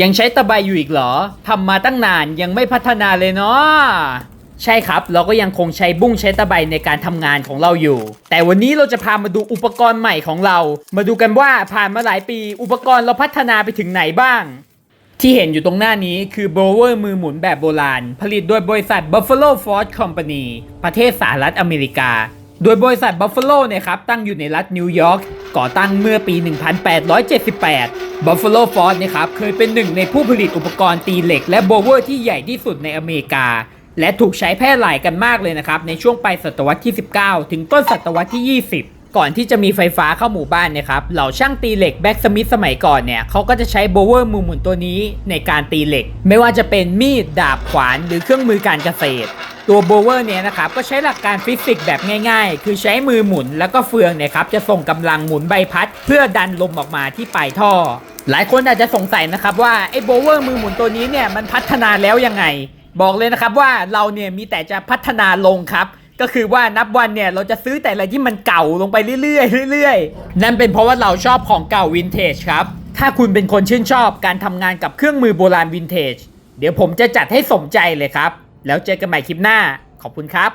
ยังใช้ตะไบอยู่อีกเหรอทำมาตั้งนานยังไม่พัฒนาเลยเนาะใช่ครับ เราก็ยังคงใช้บุ้งใช้ตะไบในการทำงานของเราอยู่ แต่วันนี้เราจะพามาดูอุปกรณ์ใหม่ของเรา มาดูกันว่าผ่านมาหลายปี อุปกรณ์เราพัฒนาไปถึงไหนบ้าง ที่เห็นอยู่ตรงหน้านี้คือโบรเวอร์มือหมุนแบบโบราณ ผลิตโดยบริษัท Buffalo Ford Company ประเทศสหรัฐอเมริกา โดยบริษัท Buffalo เนี่ยครับตั้งอยู่ในรัฐนิวยอร์กก่อตั้งเมื่อปี 1878 Buffalo Ford เนะครับเคยเป็นหนึ่งในผู้ผลิตอุปกรณ์ตีเหล็ก และโบเวอร์ที่ใหญ่ที่สุดในอเมริกา และถูกใช้แพร่หลายกันมากเลยนะครับ ในช่วงปลายศตวรรษที่ 19 ถึงต้นศตวรรษที่ 20ก่อนที่จะมีไฟฟ้าเข้าหมู่บ้านเนะครับ เหล่าช่างตีเหล็กแบ็กสมิธสมัยก่อนเนี่ยเขาก็จะใช้โบเวอร์มือหมุนตัวนี้ในการตีเหล็ก ไม่ว่าจะเป็นมีด ดาบขวาน หรือเครื่องมือการเกษตร ตัวโบเวอร์เนี่ยนะครับก็ใช้หลักการฟิสิกส์แบบง่ายๆ คือใช้มือหมุนแล้วก็เฟืองเนี่ยครับจะส่งกำลังหมุนใบพัด เพื่อดันลมออกมาที่ปลายท่อ หลายคนอาจจะสงสัยนะครับว่าไอ้โบเวอร์มือหมุนตัวนี้เนี่ยมันพัฒนาแล้วยังไง บอกเลยนะครับว่าเราเนี่ยมีแต่จะพัฒนาลงครับก็คือว่านับวันเนี่ยเราจะซื้อแต่อะไรที่มันเก่าลงไปเรื่อยๆเรื่อยๆ นั่นเป็นเพราะว่าเราชอบของเก่าวินเทจครับ ถ้าคุณเป็นคนชื่นชอบการทำงานกับเครื่องมือโบราณวินเทจ เดี๋ยวผมจะจัดให้สมใจเลยครับ แล้วเจอกันใหม่คลิปหน้า ขอบคุณครับ